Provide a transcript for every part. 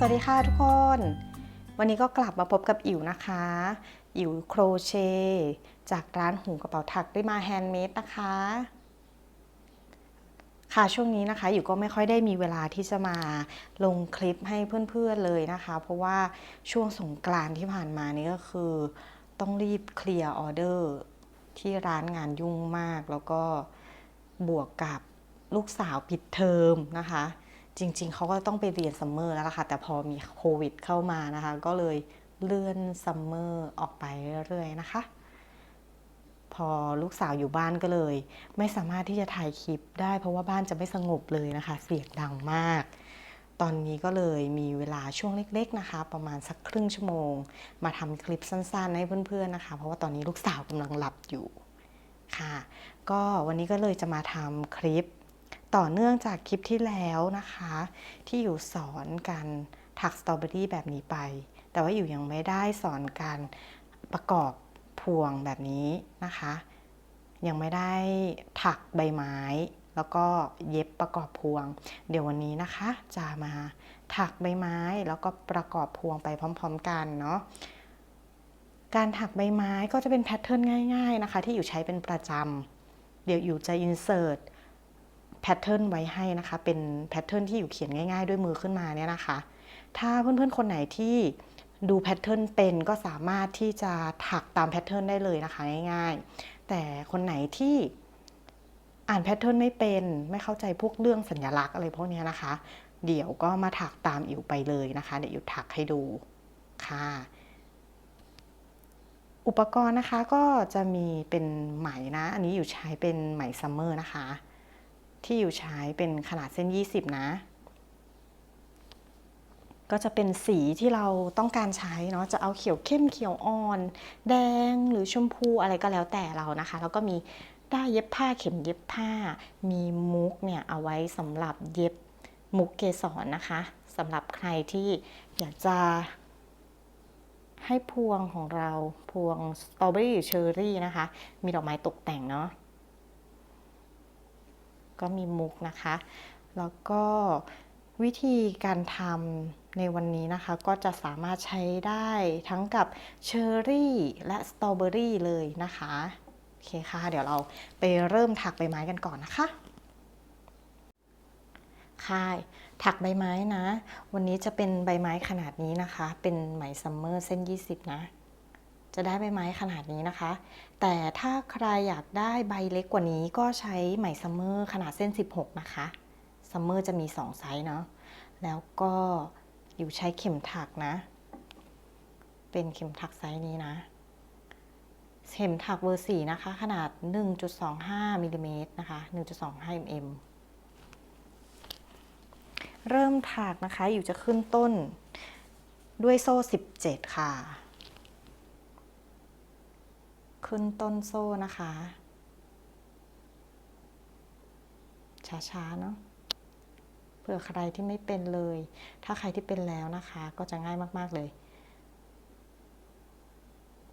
สวัสดีค่ะทุกคน วันนี้ก็กลับมาพบกับอิ๋วนะคะอิ๋วโครเชต์จากร้านหูกระเป๋าถักได้มาแฮนด์เมดนะคะ ค่ะช่วงนี้นะคะอยู่ก็ไม่ค่อยได้มีเวลาที่จะมาลงคลิปให้เพื่อนๆเลยนะคะ เพราะว่าช่วงสงกรานที่ผ่านมานี่ก็คือ ต้องรีบเคลียร์ออเดอร์ที่ร้านงานยุ่งมาก แล้วก็บวกกับลูกสาวปิดเทอมนะคะ จริง ๆ เขาก็ต้องไปเรียนซัมเมอร์แล้วล่ะค่ะ แต่พอมีโควิดเข้ามานะคะ ก็เลยเลื่อนซัมเมอร์ออกไปเรื่อยๆนะคะ พอลูกสาวอยู่บ้านก็เลย ไม่สามารถที่จะถ่ายคลิปได้เพราะว่าบ้านจะไม่สงบเลยนะคะ เสียงดังมาก ตอนนี้ก็เลยมีเวลาช่วงเล็ก ๆนะคะ ประมาณสักครึ่งชั่วโมง มาทำคลิปสั้นๆ ให้เพื่อนๆนะคะ เพราะว่าตอนนี้ลูกสาวกำลังหลับอยู่ค่ะ ก็วันนี้ก็เลยจะมาทำคลิป ต่อเนื่องจากคลิปที่แล้วนะคะ ที่อยู่สอนการถักสตรอเบอรี่แบบนี้ไป แต่ว่าอยู่ยังไม่ได้สอนการประกอบพวงแบบนี้นะคะ ยังไม่ได้ถักใบไม้ แล้วก็เย็บประกอบพวง เดี๋ยววันนี้นะคะจะมาถักใบไม้แล้วก็ประกอบพวงไปพร้อม ๆ กันเนาะการถักใบไม้ก็จะเป็นแพทเทิร์นง่าย ๆนะคะ ที่อยู่ใช้เป็นประจำเดี๋ยวอยู่จะ insert แพ ทเทิร์นไว้ให้นะคะ เป็นแพทเทิร์นที่อยู่เขียนง่าย ๆ ด้วยมือขึ้นมาเนี่ยนะคะ ถ้าเพื่อนๆคนไหนที่ดูแพทเทิร์นเป็นก็สามารถที่จะถักตามแพทเทิร์นได้เลยนะคะง่ายๆ แต่คนไหนที่อ่านแพทเทิร์นไม่เป็นไม่เข้าใจพวกเรื่องสัญลักษณ์อะไรพวกนี้นะคะ เดี๋ยวก็มาถักตามอิ๋วไปเลยนะคะ เดี๋ยวอิ๋วถักให้ดูค่ะ อุปกรณ์นะคะก็จะมีเป็นไหมนะ อันนี้อยู่ใช้เป็นไหมซัมเมอร์นะคะ ที่อยู่ใช้เป็นขนาดเส้น 20 นะ ก็จะเป็นสีที่เราต้องการใช้เนาะ จะเอาเขียวเข้มเขียวอ่อน แดงหรือชมพูอะไรก็แล้วแต่เรานะคะ แล้วก็มีได้ายเย็บผ้าเข็มเย็บผ้า มีมุกเนี่ยเอาไว้สำหรับเย็บมุกเกสรนะคะสำหรับใครที่อยากจะให้พวงของเราพวงสตรอเบอรี่เชอร์รี่นะคะ มีดอกไม้ตกแต่งเนาะ ก็มีมุกนะคะ แล้วก็วิธีการทำในวันนี้นะคะ ก็จะสามารถใช้ได้ทั้งกับเชอร์รี่และสตรอเบอรี่เลยนะคะโอเคค่ะ เดี๋ยวเราไปเริ่มถักใบไม้กันก่อนนะคะค่ะถักใบไม้นะ วันนี้จะเป็นใบไม้ขนาดนี้นะคะ เป็นไหมซัมเมอร์เส้น 20 นะ จะได้ใบไม้ขนาดนี้นะคะ แต่ถ้าใครอยากได้ใบเล็กกว่านี้ก็ใช้ไหมซัมเมอร์ขนาดเส้น 16 นะคะซัมเมอร์จะมี 2 ไซส์เนาะแล้วก็อยู่ใช้เข็มถักนะ เป็นเข็มถักไซส์นี้นะ เข็มถักเบอร์ 4 นะคะ ขนาด 1.25มิลลิเมตรนะคะ 1.25 mm เริ่มถักนะคะ อยู่จะขึ้นต้นด้วยโซ่ 17 ค่ะ ขึ้นต้นโซ่นะคะ ช้าๆเนาะเผื่อใครที่ไม่เป็นเลย ถ้าใครที่เป็นแล้วนะคะ ก็จะง่ายมากๆเลย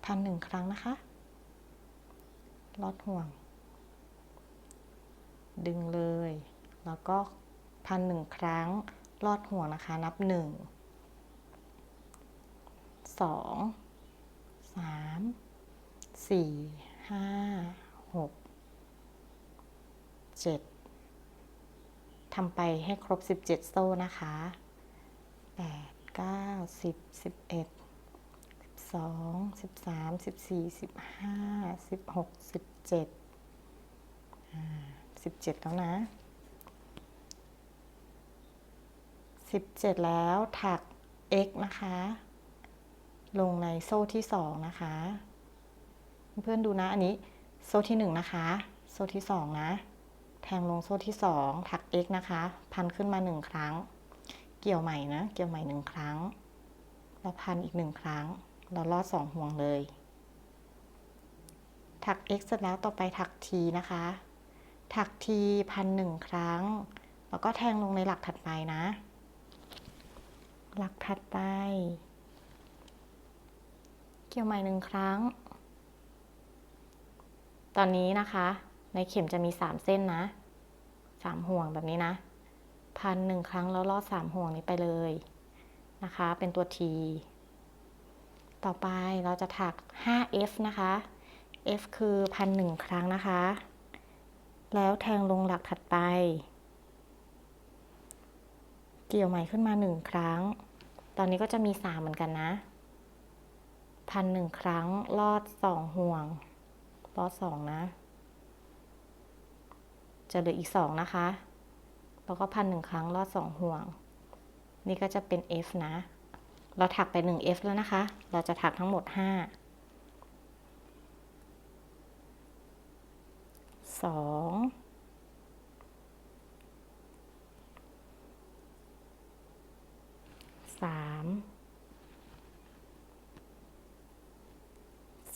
พันหนึ่งครั้งนะคะลอดห่วง ดึงเลย แล้วก็พันหนึ่งครั้งลอดห่วงนะคะ นับหนึ่งสองสาม สี่ห้าหกเจ็ดทำไปให้ครบ 17 โซ่นะคะ 8 9 10 11 12 13 14 15 16 17 17 แล้วนะ 17 แล้วถัก x นะคะ ลงในโซ่ที่ 2 นะคะ เพื่อนดูนะอันนี้โซ่ที่1นะคะ โซ่ที่2นะ แทงลงโซ่ที่ 2 ถัก x นะคะ พันขึ้นมา 1 ครั้ง เกี่ยวใหม่นะ เกี่ยวใหม่ 1 ครั้ง แล้วพันอีก 1 ครั้ง เราลอด 2 ห่วงเลย ถัก x เสร็จแล้วต่อไปถัก t นะคะ ถัก t พันหนึ่งครั้ง แล้วก็แทงลงในหลักถัดไปนะ หลักถัดไป เกี่ยวใหม่หนึ่งครั้ง ตอนนี้นะคะ ในเข็มจะมีสามเส้นนะสามห่วงแบบนี้นะ พันหนึ่งครั้งแล้วลอดสามห่วงนี้ไปเลยนะคะ เป็นตัว T ต่อไปเราจะถัก 5F นะคะ F คือพันหนึ่งครั้งนะคะ แล้วแทงลงหลักถัดไป เกี่ยวใหม่ขึ้นมาหนึ่งครั้ง ตอนนี้ก็จะมีสามเหมือนกันนะ พันหนึ่งครั้งลอดสองห่วง ลอดสองนะ จะเหลืออีกสองนะคะ แล้วก็พันหนึ่งครั้งลอดสองห่วง นี่ก็จะเป็น F นะ เราถักไปหนึ่ง F แล้วนะคะ เราจะถักทั้งหมดห้าสองสาม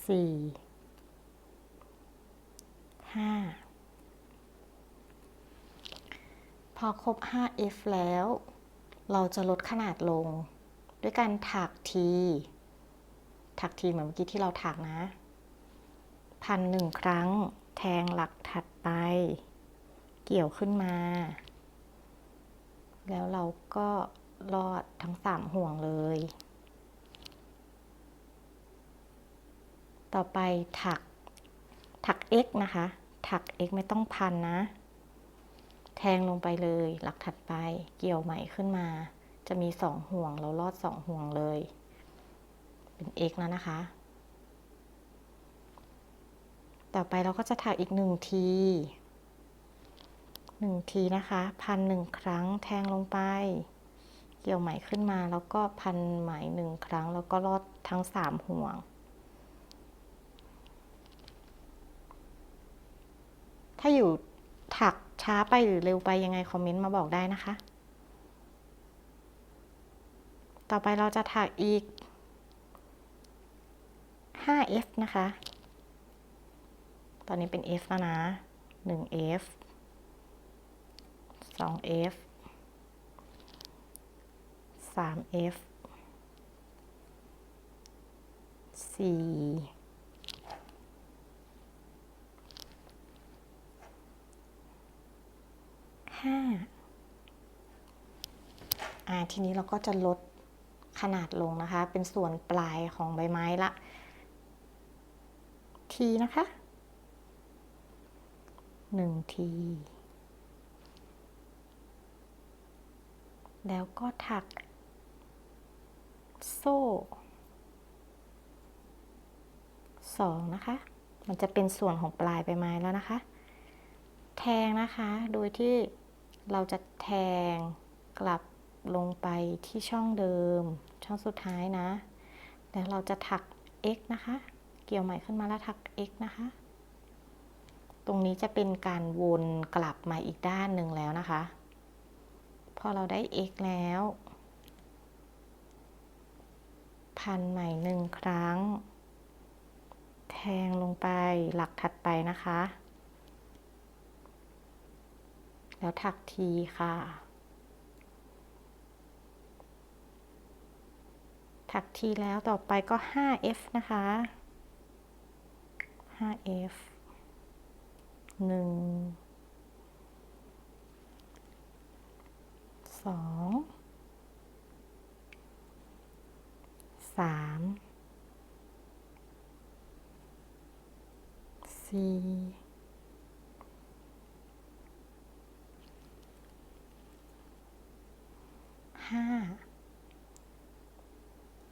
สี่ ห้า พอครบ 5F แล้ว เราจะลดขนาดลง ด้วยการถักทีถักทีเหมือนเมื่อกี้ที่เราถักนะ พันหนึ่งครั้ง แทงหลักถัดไป เกี่ยวขึ้นมา แล้วเราก็ลอดทั้งสามห่วงเลย ต่อไปถักถัก x นะคะ ถัก x ไม่ต้องพันนะ แทงลงไปเลยหลักถัดไปเกี่ยวใหม่ขึ้นมา จะมีสองห่วงเราลอดสองห่วงเลย เป็น x แล้วนะคะ ต่อไปเราก็จะถักอีกหนึ่งทีหนึ่งทีนะคะพันหนึ่งครั้งแทงลงไป เกี่ยวไหมขึ้นมาแล้วก็พันไหมหนึ่งครั้ง แล้วก็ลอดทั้งสามห่วง ถ้าอยู่ ช้าไปหรือเร็วไปยังไงคอมเมนต์มาบอกได้นะคะ ต่อไปเราจะถักอีก 5F นะคะ ตอนนี้เป็น F แล้วนะ 1F 2F 3F 4 ห้าอ่าทีนี้เราก็จะลดขนาดลงนะคะ เป็นส่วนปลายของใบไม้ละทีนะคะหนึ่งที แล้วก็ถัก โซ่สองนะคะ มันจะเป็นส่วนของปลายใบไม้แล้วนะคะ แทงนะคะ โดยที่ เราจะแทงกลับลงไปที่ช่องเดิม ช่องสุดท้ายนะ แล้วเราจะถัก x นะคะ เกี่ยวใหม่ขึ้นมาแล้วถัก x นะคะ ตรงนี้จะเป็นการวนกลับมาอีกด้านหนึ่งแล้วนะคะ พอเราได้ x แล้ว พันใหม่หนึ่งครั้ง แทงลงไปหลักถัดไปนะคะ แล้วถักทีค่ะ ถักทีแล้วต่อไปก็ 5f นะคะ 5f 1 2 3 4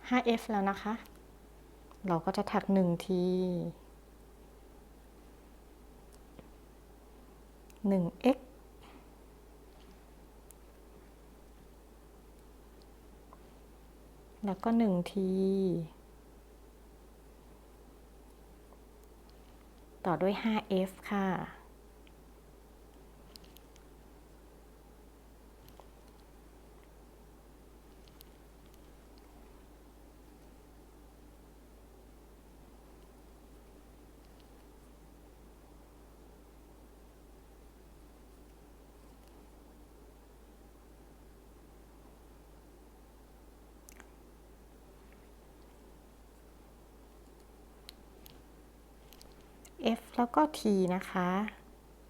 5F แล้วนะคะ เราก็จะถักหนึ่งที 1x แล้วก็1ที ต่อด้วย 5f ค่ะ F แล้วก็ T นะคะ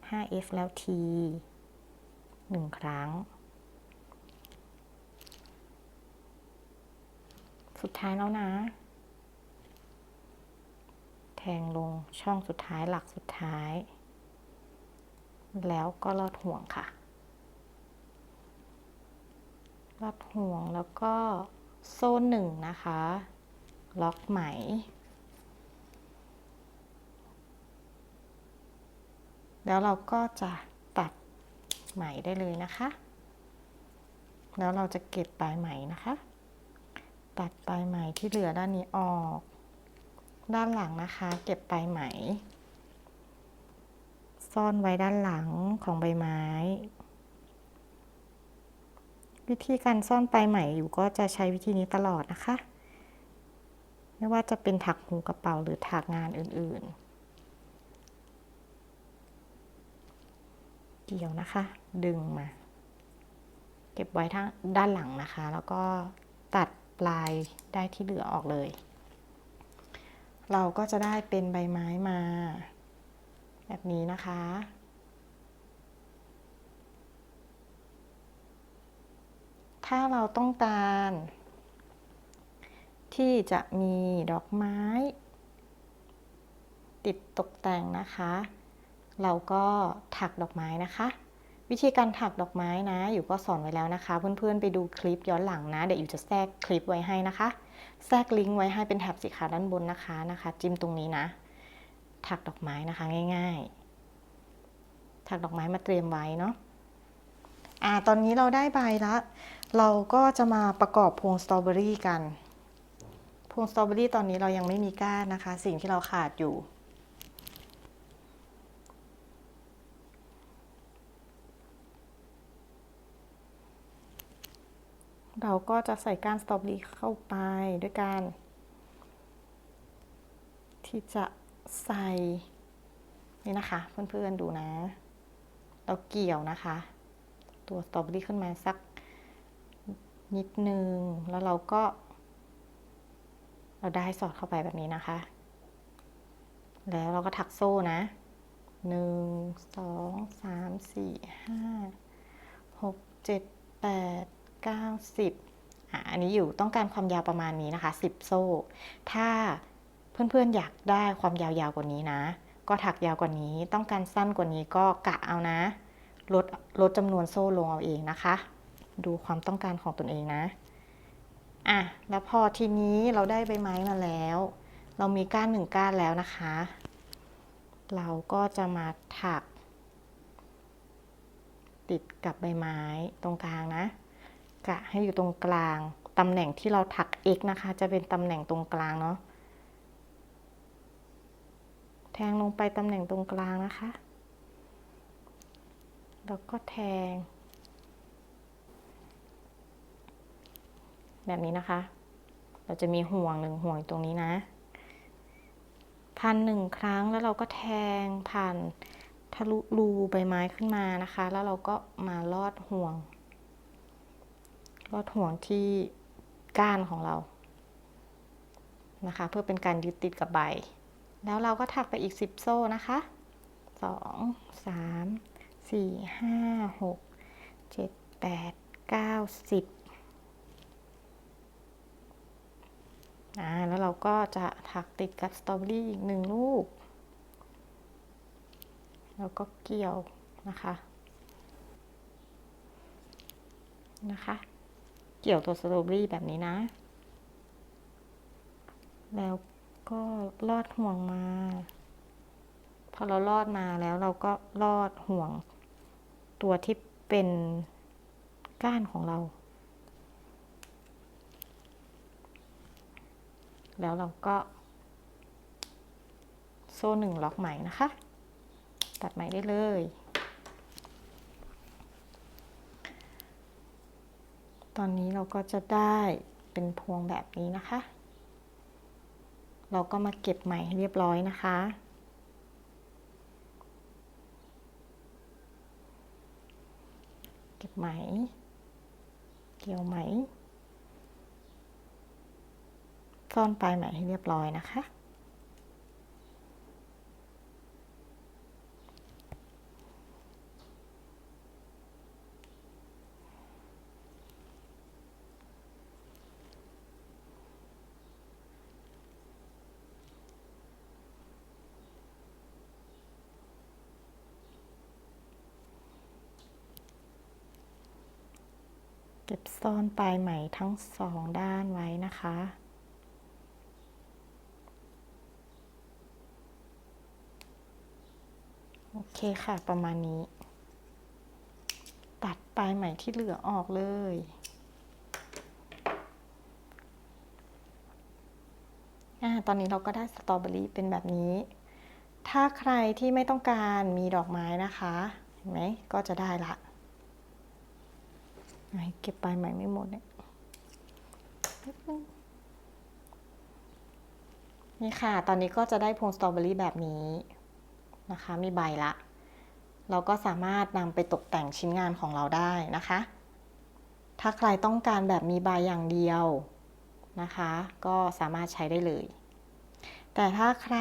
5F แล้ว T หนึ่งครั้ง สุดท้ายแล้วนะ แทงลงช่องสุดท้ายหลักสุดท้าย แล้วก็ลอดห่วงค่ะ ลอดห่วงแล้วก็โซ่หนึ่งนะคะ ล็อกไหม แล้วเราก็จะตัดไหมได้เลยนะคะ แล้วเราจะเก็บปลายไหมนะคะ ตัดปลายไหมที่เหลือด้านนี้ออก ด้านหลังนะคะ เก็บปลายไหม ซ่อนไว้ด้านหลังของใบไม้ วิธีการซ่อนปลายไหมอยู่ก็จะใช้วิธีนี้ตลอดนะคะ ไม่ว่าจะเป็นถักหูกระเป๋าหรือถักงานอื่นๆ เกี่ยวนะคะ ดึงมา เก็บไว้ทางด้านหลังนะคะ แล้วก็ตัดปลายได้ที่เหลือออกเลย เราก็จะได้เป็นใบไม้มา แบบนี้นะคะ ถ้าเราต้องการ ที่จะมีดอกไม้ ติดตกแต่งนะคะ เราก็ถักดอกไม้นะคะ วิธีการถักดอกไม้นะอยู่ก็สอนไว้แล้วนะคะ เพื่อนๆไปดูคลิปย้อนหลังนะ เดี๋ยวอยู่จะแทรกคลิปไว้ให้นะคะ แทรกลิงก์ไว้ให้เป็นแถบสีขาวด้านบนนะคะนะคะ จิ้มตรงนี้นะ ถักดอกไม้นะคะง่าย ๆ ถักดอกไม้มาเตรียมไว้เนาะอ่าตอนนี้เราได้ใบล้วเราก็จะมาประกอบพวงสตรอเบอรี่กัน พวงสตรอเบอรี่ตอนนี้เรายังไม่มีก้านนะคะ สิ่งที่เราขาดอยู่ เราก็จะใส่ก้านสตรอเบอรี่เข้าไปด้วยการที่จะใส่นี่นะคะ เพื่อนๆดูนะ เราเกี่ยวนะคะ ตัวสตรอเบอรี่ขึ้นมาสักนิดนึง แล้วเราก็ เราได้สอดเข้าไปแบบนี้นะคะ แล้วเราก็ถักโซ่นะหนึ่งสองสามสี่ห้าหกเจ็ดแปด เก้าสิบอะอันนี้อยู่ต้องการความยาวประมาณนี้นะคะสิบโซ่ ถ้าเพื่อนๆอยากได้ความยาวๆกว่านี้นะ ก็ถักยาวกว่านี้ ต้องการสั้นกว่านี้ก็กะเอานะ ลดลดจำนวนโซ่ลงเอาเองนะคะ ดูความต้องการของตนเองนะอะแล้วพอทีนี้เราได้ใบไม้มาแล้ว เรามีก้านหนึ่งก้านแล้วนะคะ เราก็จะมาถัก ติดกับใบไม้ตรงกลางนะ กะให้อยู่ตรงกลางตำแหน่งที่เราถัก x นะคะ จะเป็นตำแหน่งตรงกลางเนาะแทงลงไปตำแหน่งตรงกลางนะคะ แล้วก็แทง แบบนี้นะคะ เราจะมีห่วงหนึ่งห่วงตรงนี้นะ พันหนึ่งครั้งแล้วเราก็แทงผ่านทะลุรูใบไม้ขึ้นมานะคะ แล้วเราก็มาลอดห่วง ลอดห่วงที่ก้านของเรานะคะ เพื่อเป็นการยึดติดกับใบ แล้วเราก็ถักไปอีก 10 โซ่นะคะ2 3 4 5 6 7 8 9 10อ่าแล้วเราก็จะถักติดกับสตรอเบอรี่อีกหนึ่งลูก แล้วก็เกี่ยวนะคะนะคะ เกี่ยวตัวสตรอเบอรี่แบบนี้นะ แล้วก็ลอดห่วงมา พอเราลอดมาแล้วเราก็ลอดห่วง ตัวที่เป็นก้านของเรา แล้วเราก็ โซ่หนึ่งล็อกไหมนะคะ ตัดไหมได้เลย ตอนนี้เราก็จะได้เป็นพวงแบบนี้นะคะ เราก็มาเก็บไหมให้เรียบร้อยนะคะ เก็บไหม เกี่ยวไหม ซ่อนปลายไหมให้เรียบร้อยนะคะ ซ่อนปลายไหมทั้งสองด้านไว้นะคะ โอเคค่ะประมาณนี้ ตัดปลายไหมที่เหลือออกเลยอตอนนี้เราก็ได้สตรอเบอรี่เป็นแบบนี้ ถ้าใครที่ไม่ต้องการมีดอกไม้นะคะ เห็นไหมก็จะได้ละ เก็บปลายไหม่ไม่หมดเนี่ยนี่ค่ะ ตอนนี้ก็จะได้พวงสตรอเบอรี่แบบนี้นะคะ มีใบละ เราก็สามารถนำไปตกแต่งชิ้นงานของเราได้นะคะ ถ้าใครต้องการแบบมีใบอย่างเดียวนะคะ ก็สามารถใช้ได้เลย แต่ถ้าใคร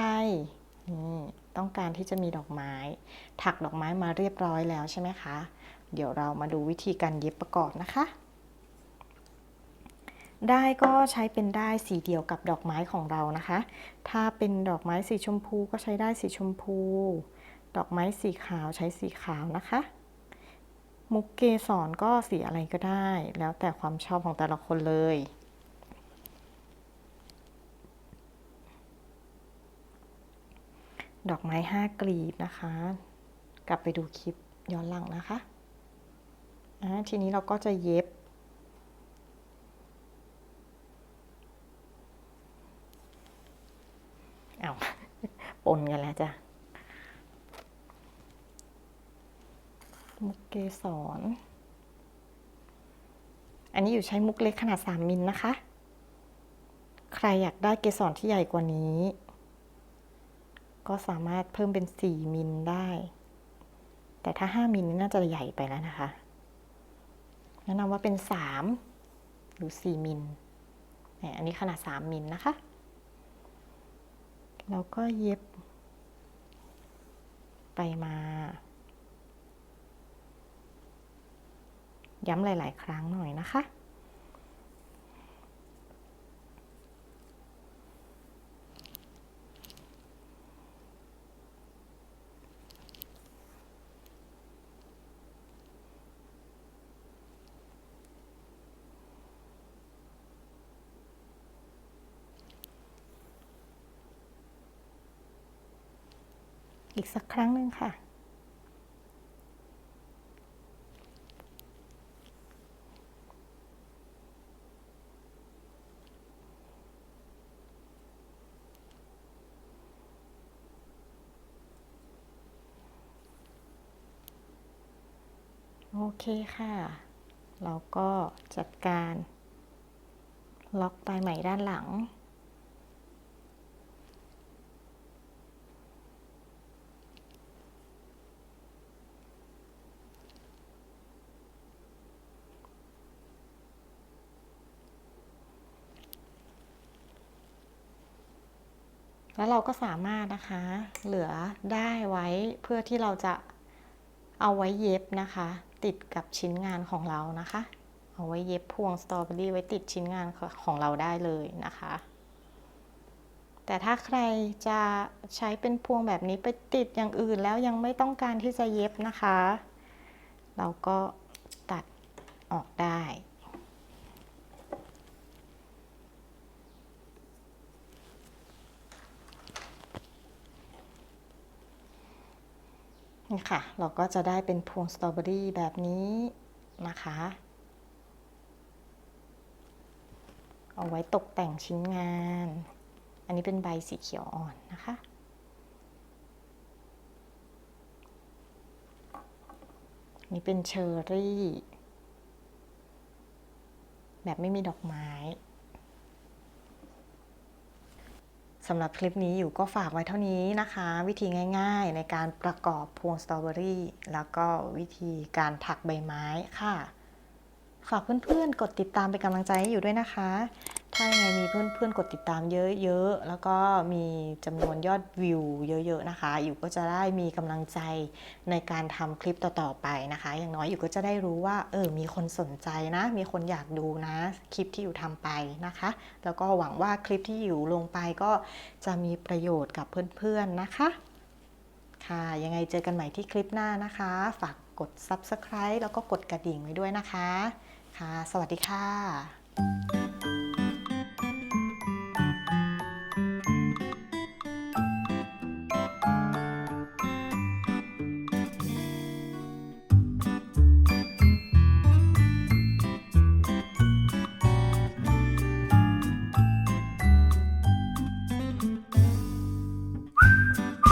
นี่ต้องการที่จะมีดอกไม้ ถักดอกไม้มาเรียบร้อยแล้วใช่ไหมคะ เดี๋ยวเรามาดูวิธีการเย็บประกอบนะคะ ได้ก็ใช้เป็นได้สีเดียวกับดอกไม้ของเรานะคะ ถ้าเป็นดอกไม้สีชมพูก็ใช้ได้สีชมพู ดอกไม้สีขาวใช้สีขาวนะคะ มุกเกสรก็สีอะไรก็ได้ แล้วแต่ความชอบของแต่ละคนเลยดอกไม้ห้ากลีบนะคะ กลับไปดูคลิปย้อนหลังนะคะ ทีนี้เราก็จะเย็บ เอาปนกันแล้วจ้ะมุกเกสรอันนี้อยู่ใช้มุกเล็กขนาด 3 มิลนะคะ ใครอยากได้เกสรที่ใหญ่กว่านี้ ก็สามารถเพิ่มเป็น 4 มิลได้ แต่ถ้า 5 มิลนี่น่าจะใหญ่ไปแล้วนะคะ แนะนำว่าเป็น 3 หรือ 4 มิลเนี่ยอันนี้ขนาด 3 มิลนะคะ แล้วก็เย็บ ไปมา ย้ำหลาย ๆ ครั้งหน่อยนะคะ กสักครั้งหนึ่งค่ะ โอเคค่ะ เราก็จัดการล็อกปลายไหมด้านหลัง แล้วเราก็สามารถนะคะ เหลือได้ไว้เพื่อที่เราจะเอาไว้เย็บนะคะ ติดกับชิ้นงานของเรานะคะ เอาไว้เย็บพวงสตรอเบอรี่ไว้ติดชิ้นงานของเราได้เลยนะคะ แต่ถ้าใครจะใช้เป็นพวงแบบนี้ไปติดอย่างอื่นแล้วยังไม่ต้องการที่จะเย็บนะคะ เราก็ตัดออกได้ นี่ค่ะ เราก็จะได้เป็นพวงสตรอเบอรี่แบบนี้นะคะ เอาไว้ตกแต่งชิ้นงาน อันนี้เป็นใบสีเขียวอ่อนนะคะนี่เป็นเชอร์รี่ แบบไม่มีดอกไม้ สำหรับคลิปนี้อยู่ก็ฝากไว้เท่านี้นะคะ วิธีง่ายๆในการประกอบพวงสตรอเบอรี่แล้วก็วิธีการถักใบไม้ค่ะ ฝากเพื่อนๆ กดติดตามเป็นกำลังใจให้อยู่ด้วยนะคะ ถ้ายังไงมีเพื่อนๆกดติดตามเยอะๆ แล้วก็มีจำนวนยอดวิวเยอะๆนะคะ อยู่ก็จะได้มีกำลังใจในการทำคลิปต่อๆไปนะคะ อย่างน้อยอยู่ก็จะได้รู้ว่าเออมีคนสนใจนะ มีคนอยากดูนะคลิปที่อยู่ทำไปนะคะ แล้วก็หวังว่าคลิปที่อยู่ลงไปก็จะมีประโยชน์กับเพื่อนๆนะคะค่ะ ยังไงเจอกันใหม่ที่คลิปหน้านะคะ ฝากกด subscribe แล้วก็กดกระดิ่งไว้ด้วยนะคะ ค่ะ สวัสดีค่ะ